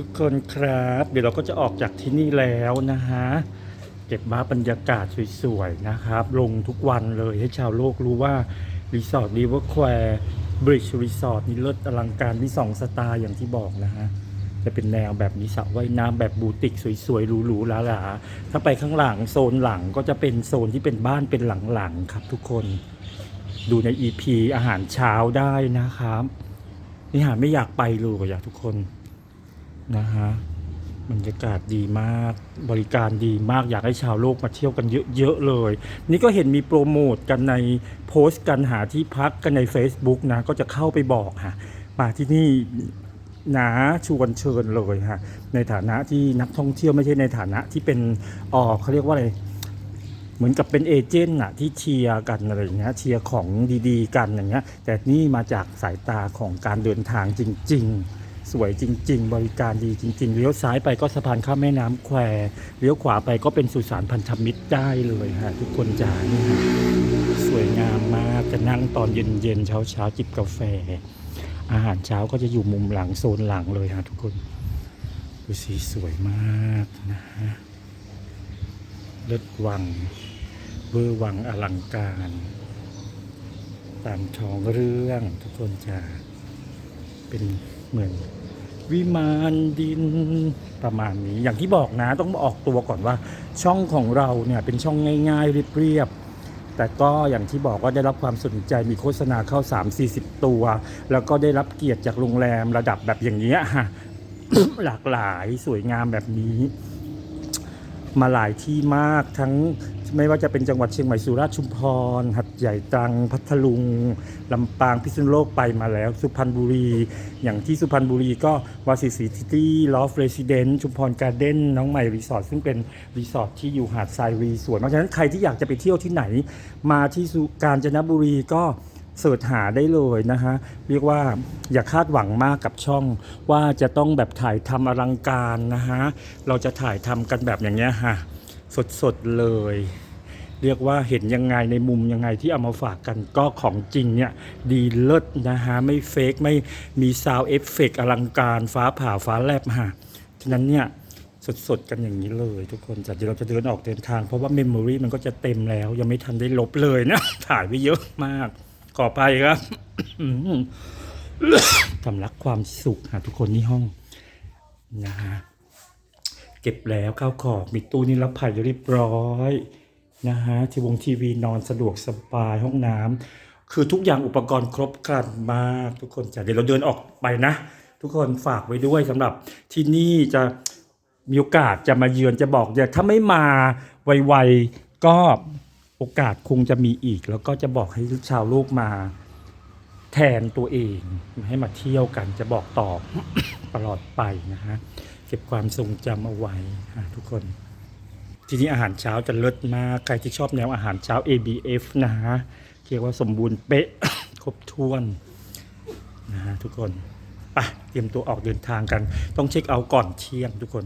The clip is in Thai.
ทุกคนครับ เดี๋ยวเราก็จะออกจากที่นี่แล้วนะฮะ เก็บมาบรรยากาศสวยๆนะครับ ลงทุกวันเลยให้ชาวโลกรู้ว่า รีสอร์ทรีเวอร์แควร์บริดจ์รีสอร์ทนี่เลิศอลังการที่สองสไตล์อย่างที่บอกนะฮะ จะเป็นแนวแบบนี้สระว่ายน้ำแบบบูติกสวยๆหรูๆหราๆถ้าไปข้างหลังโซนหลังก็จะเป็นโซนที่เป็นบ้านเป็นหลังๆครับ ทุกคนดูใน EP อาหารเช้าได้นะครับนี่หาไม่อยากไปเลยอยากทุกคน นะฮะบรรยากาศดีมากบริการดีมากอยากให้ชาวโลกมาเที่ยวกันเยอะๆเลย นี่ก็เห็นมีโปรโมทกันในโพสต์กันหาที่พักกันใน Facebook นะ ก็จะเข้าไปบอกฮะมาที่นี่นะชวนเชิญเลยฮะในฐานะที่นักท่องเที่ยวไม่ใช่ในฐานะที่เป็นอ๋อเขาเรียกว่าอะไรเหมือนกับเป็นเอเจนต์อะที่เชียร์กันอะไรอย่างเงี้ยเชียร์ของดีๆ กันอย่างเงี้ยแต่นี่มาจากสายตาของการเดินทางจริง ๆ สวยจริง ๆ บริการดีจริง ๆ เลี้ยวซ้ายไปก็สะพานข้ามแม่น้ำแควเลี้ยวขวาไปก็เป็นสุสานพันธมิตรได้เลยฮะทุกคนจ๋านี่ฮะสวยงามมากจะนั่งตอนเย็นๆเช้าๆจิบกาแฟ อาหารเช้าก็จะอยู่มุมหลังโซนหลังเลยฮะทุกคนดูสีสวยมากนะฮะเลิศวังเวอร์วังอลังการ ตามท้องเรื่องทุกคนจะเป็น เหมือนวิมานดินประมาณนี้ อย่างที่บอกนะต้องออกตัวก่อนว่า ช่องของเราเนี่ยเป็นช่องง่ายๆเรียบๆแต่ก็อย่างที่บอกว่าได้รับความสนใจมีโฆษณาเข้า 3-40 ตัว แล้วก็ได้รับเกียรติจากโรงแรมระดับแบบอย่างเงี้ยฮะหลากหลายสวยงามแบบนี้ มาหลายที่มากทั้งไม่ว่าจะเป็นจังหวัดเชียงใหม่สุราษฎร์ชุมพรหั ใหญ่ตรังพัทลุงลำปางพิษณุโลกไปมาแล้ว สุพรรณบุรี อย่างที่สุพรรณบุรีก็วาสิสีซิตี้ลอฟเรสิเดนต์ชุมพรการ์เด้นน้องใหม่รีสอร์ทซึ่งเป็นรีสอร์ทที่อยู่หาดทรายรีสวยเพราะฉะนั้นใครที่อยากจะไปเที่ยวที่ไหน มาที่สุกาญจนบุรีก็เสิร์ชหาได้เลยนะฮะ เรียกว่าอย่าคาดหวังมากกับช่อง ว่าจะต้องแบบถ่ายทำอลังการนะฮะ เราจะถ่ายทำกันแบบอย่างเงี้ยฮะ สดๆเลย เรียกว่าเห็นยังไงในมุมยังไงที่เอามาฝากกันก็ของจริงเนี่ย ดีเลิศนะฮะ ไม่เฟกไม่มีซาวเอฟเฟกอลังการฟ้าผ่าฟ้าแลบฮะฉะนั้นเนี่ยสดๆ กันอย่างนี้เลยทุกคนจากที่เราจะเดินออกเดินทาง เพราะว่าเมมโมรีมันก็จะเต็มแล้ว ยังไม่ทันได้ลบเลยนะ ถ่ายไปเยอะมาก ขอไปครับสำลักความสุขฮะทุกคนที่ห้องนะฮะเก็บแล้วข้าวของมีตู้นิรภัยเรียบร้อย นะฮะทีวงทีวีนอนสะดวกสบายห้องน้ำคือทุกอย่างอุปกรณ์ครบครันมากทุกคนจ้ะเดี๋ยวเราเดินออกไปนะ ทุกคนฝากไว้ด้วยสำหรับที่นี่จะมีโอกาสจะมาเยือนจะบอกอย่าถ้าไม่มาไวๆก็โอกาสคงจะมีอีก แล้วก็จะบอกให้ชาวโลกมาแทนตัวเองให้มาเที่ยวกันจะบอกต่อตลอดไปนะฮะเก็บความทรงจำเอาไว้ฮะทุกคน ทีนี้อาหารเช้าจะเลิศมาก ใครที่ชอบแนวอาหารเช้า ABF นะฮะเรียกว่าสมบูรณ์เป๊ะ ครบถ้วนนะฮะทุกคนไปเตรียมตัวออกเดินทางกัน ต้องเช็คเอาท์ก่อนเที่ยงทุกคน